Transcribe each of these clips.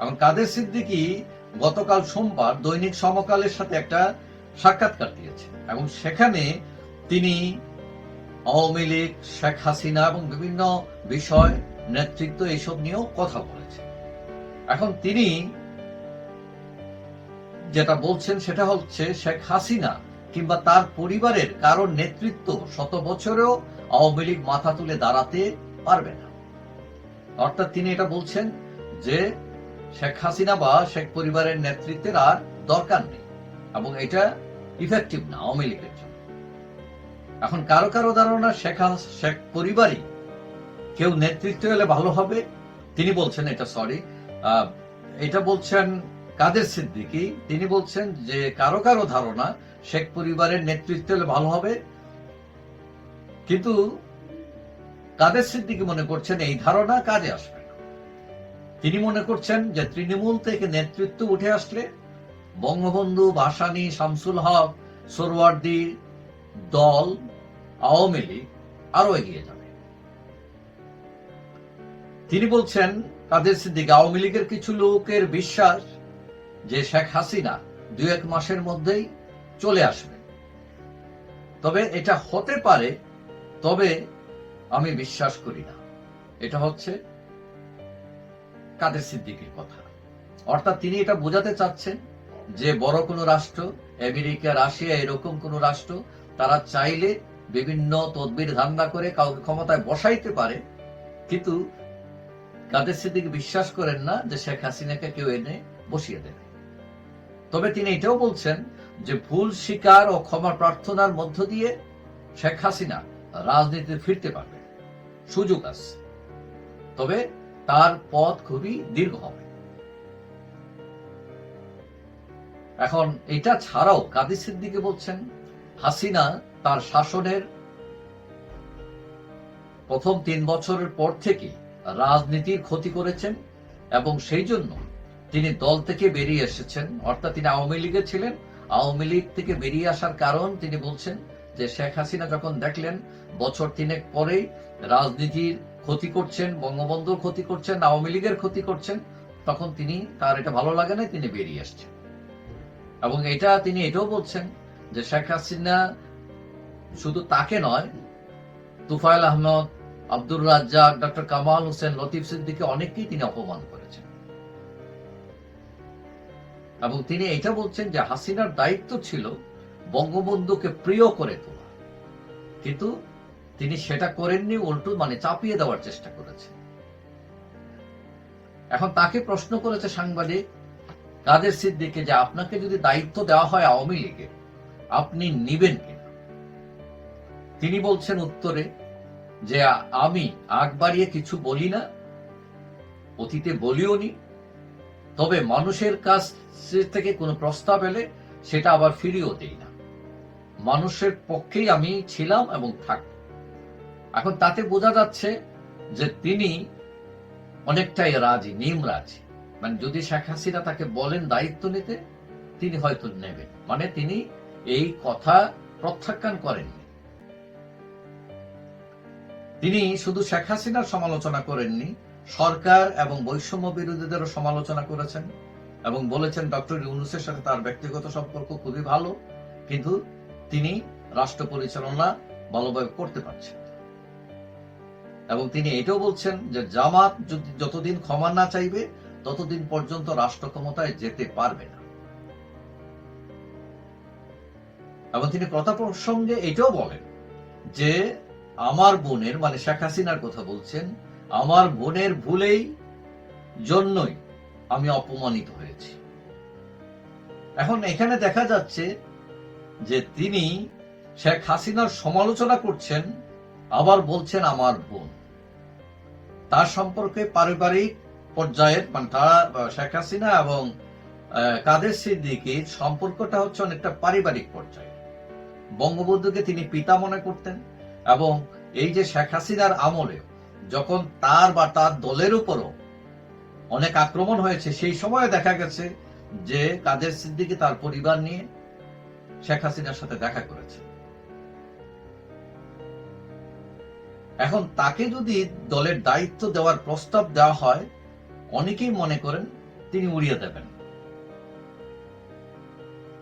এবং কাদের সিদ্দিকি গতকাল সোমবার দৈনিক সমকালের সাথে একটা সাক্ষাৎকার দিয়েছে। এবং সেখানে তিনি আওয়ামী লীগ, শেখ হাসিনা এবং বিভিন্ন বিষয়, নেতৃত্ব এইসব নিয়েও কথা বলেছে এখন তিনি যেটা বলছেন সেটা হচ্ছে শেখ হাসিনা কিংবা তার পরিবারের কারোর নেতৃত্ব শত বছরেও আওয়ামী লীগ মাথা তুলে দাঁড়াতে পারবে না। অর্থাৎ তিনি এটা বলছেন যে শেখ হাসিনা বা শেখ পরিবারের নেতৃত্বের আর দরকার নেই। এবং এটা ইফেক্টিভ না, আওয়ামী লীগের জন্য। এখন কারও কারও ধারণা শেখ শেখ পরিবারই কেউ নেতৃত্ব এলে ভালো হবে। তিনি বলছেন এটা সরি এটা বলছেন কাদের সিদ্দিকি? তিনি বলছেন যে কারও কারও ধারণা শেখ পরিবারের নেতৃত্ব হলে ভালো হবে। কিন্তু কাদের সিদ্দিকি মনে করছেন এই ধারণা কাজে আসবে? তিনি মনে করছেন যে তৃণমূল থেকে নেতৃত্ব উঠে আসলে বঙ্গবন্ধু, ভাসানী, শামসুল হক, সোরওয়ার্দী দল, আওয়ামী লীগ আরও এগিয়ে যাবে। তিনি বলছেন, কাদের সিদ্দিকি, আওয়ামী লীগের কিছু লোকের বিশ্বাস যে শেখ হাসিনা দুই এক মাসের মধ্যেই চলে আসবে। তবে এটা হতে পারে, তবে আমি বিশ্বাস করি না। এটা হচ্ছে কাদের সিদ্দিকির কথা? অর্থাৎ তিনি এটা বোঝাতে চাচ্ছেন যে বড় কোনো রাষ্ট্র, আমেরিকা, রাশিয়া, এরকম কোনো রাষ্ট্র, তারা চাইলে বিভিন্ন তদবির ধান্দা করে কাউকে ক্ষমতায় বসাইতে পারে। কিন্তু কাদের সিদ্দিক বিশ্বাস করেন না যে শেখ হাসিনাকে কেউ এনে বসিয়ে দেবে। তবে তিনি এটাও বলছেন যে ভুল স্বীকার ও ক্ষমা প্রার্থনার মধ্য দিয়ে শেখ হাসিনা রাজনীতিতে ফিরতে পারবে সুযোগ আছে। তবে তার পথ খুবই দীর্ঘ হবে। এখন এটা ছাড়াও কাদি সিদ্দিকে বলছেন, হাসিনা তার শাসনের প্রথম তিন বছরের পর থেকে রাজনীতির ক্ষতি করেছেন এবং সেই জন্য তিনি দল থেকে বেরিয়ে এসেছেন। অর্থাৎ তিনি আওয়ামী লীগে ছিলেন। আওয়ামী লীগ থেকে বেরিয়ে আসার কারণ তিনি বলছেন যে শেখ হাসিনা যখন দেখলেন, বছর তিনেক পরেই রাজনীতির ক্ষতি করছেন, বঙ্গবন্ধুর ক্ষতি করছেন, আওয়ামী লীগের ক্ষতি করছেন, তখন তিনি তার এটা ভালো লাগে না তিনি বেরিয়ে আসছেন। এবং এটা তিনি এটাও বলছেন যে শেখ হাসিনা শুধু তাকে নয় তুফাইল আহমদ, আব্দুর রাজ্জাক, ডক্টর কামাল হোসেন, লতিফ সিদ্দিকে অনেককেই তিনি অপমান করেছেন। এবং তিনি এটা বলছেন যে হাসিনার দায়িত্ব ছিল বঙ্গবন্ধুকে প্রিয় করে তোলা। কিন্তু তিনি সেটা করেননি, উল্টো মানে চাপিয়ে দেওয়ার চেষ্টা করেছেন। এখন তাকে প্রশ্ন করেছে সাংবাদিক, কাদের সিদ্দিকে, যে আপনাকে যদি দায়িত্ব দেওয়া হয় আওয়ামী লীগে, আপনি নিবেন কিনা? তিনি বলছেন উত্তরে যে, আমি আগ বাড়িয়ে কিছু বলি না, অতীতে বলিও নি, তবে মানুষের কাছ থেকে কোনো প্রস্তাব এলে সেটা আবার ফিরিয়েও দেই না। মানুষের পক্ষেই আমি ছিলাম এবং থাক এখন তাতে বোঝা যাচ্ছে যে তিনি অনেকটাই রাজি, নিম রাজি। মানে যদি শেখ হাসিনা তাকে বলেন দায়িত্ব নিতে, তিনি হয়তো নেবেন। মানে তিনি এই কথা প্রত্যাখ্যান করেননি। তিনি শুধু শেখ হাসিনার সমালোচনা করেননি, সরকার এবং বৈষম্য বিরোধীদেরও সমালোচনা করেছেন এবং বলেছেন ডক্টর ইউনুসের সাথে তার ব্যক্তিগত সম্পর্ক খুবই ভালো, কিন্তু তিনি রাষ্ট্র পরিচালনা ভালোভাবে করতে পারছেন এবং তিনি এটাও বলছেন যে জামাত যতদিন ক্ষমা না চাইবে, ততদিন পর্যন্ত রাষ্ট্র ক্ষমতায় যেতে পারবে না। এবং তিনি কথা প্রসঙ্গে এটাও বলেন যে আমার বোনের মানে শেখ হাসিনার কথা বলছেন, আমার বোনের ভুলেই জন্যই আমি অপমানিত হয়েছি। এখন এখানে দেখা যাচ্ছে যে তিনি শেখ হাসিনার সমালোচনা করছেন, আবার বলছেন আমার বোন। তার সম্পর্কে পারিবারিক পর্যায়ের মানে তারা শেখ হাসিনা এবং কাদের সিদ্দিকির সম্পর্কটা হচ্ছে অনেকটা পারিবারিক পর্যায়ে। বঙ্গবন্ধুকে তিনি পিতা মনে করতেন এবং এই যে শেখ হাসিনার আমলে যখন তার বা তার দলের উপরও অনেক আক্রমণ হয়েছে, সেই সময়ে দেখা গেছে যে কাদের সিদ্দিকি তার পরিবার নিয়ে শেখ হাসিনার সাথে দেখা করেছে। এখন তাকে যদি দলের দায়িত্ব দেওয়ার প্রস্তাব দেওয়া হয়, অনেকেই মনে করেন তিনি উড়িয়ে দেবেন।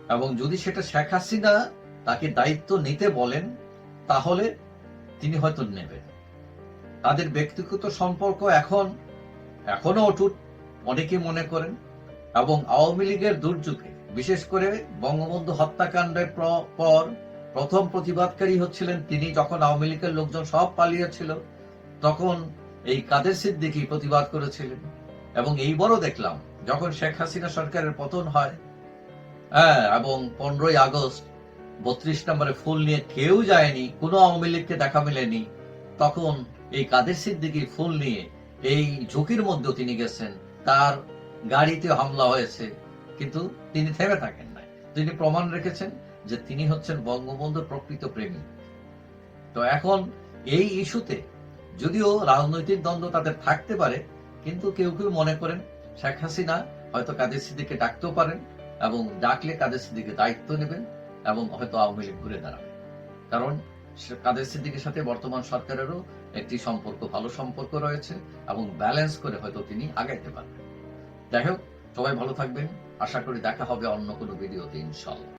এবং যদি সেটা শেখ হাসিনা তাকে দায়িত্ব নিতে বলেন, তাহলে তিনি হয়তো নেবেন। তাদের ব্যক্তিগত সম্পর্ক এখন, এখনও অটুট, অনেকে মনে করেন। এবং আওয়ামী লীগের দুর্যোগে, বিশেষ করে বঙ্গবন্ধু হত্যাকাণ্ডের প্র- প্রথম প্রতিবাদকারী হচ্ছিলেন তিনি যখন আওয়ামী লীগের লোকজন সব পালিয়েছিল, তখন এই কাদের সিদ্দিকী প্রতিবাদ করেছিলেন? এবং এইবারও দেখলাম, যখন শেখ হাসিনা সরকারের পতন হয় হ্যাঁ এবং পনেরোই আগস্ট বত্রিশ নম্বরে ফুল নিয়ে কেউ যায়নি, কোনো আওয়ামী লীগকে দেখা মেলেনি, তখন এই কাদের সিদ্দিকী ফুল নিয়ে এই ঝুঁকির মধ্যেও তিনি গেছেন। তার গাড়িতে হামলা হয়েছে, কিন্তু তিনি থেমে থাকেন নাই। তিনি প্রমাণ রেখেছেন যে তিনি হচ্ছেন বঙ্গবন্ধুর প্রকৃত প্রেমী। তো এখন এই ইস্যুতে যদিও রাজনৈতিক দ্বন্দ্ব তাদের থাকতে পারে, কিন্তু কেউ কেউ মনে করেন শেখ হাসিনা হয়তো কাদের সিদ্দিককে ডাকতেও পারেন এবং ডাকলে কাদের সিদ্দিকে দায়িত্ব নেবেন এবং হয়তো আওয়ামী লীগ ঘুরে দাঁড়াবে। কারণ কাদের সিদ্দিকের সাথে বর্তমান সরকারেরও একটি সম্পর্ক, ভালো সম্পর্ক রয়েছে এবং ব্যালেন্স করে হয়তো তিনি আগাইতে পারবেন। যাই হোক, সবাই ভালো থাকবেন। আশা করি দেখা হবে অন্য কোনো ভিডিওতে ইনশাল্লাহ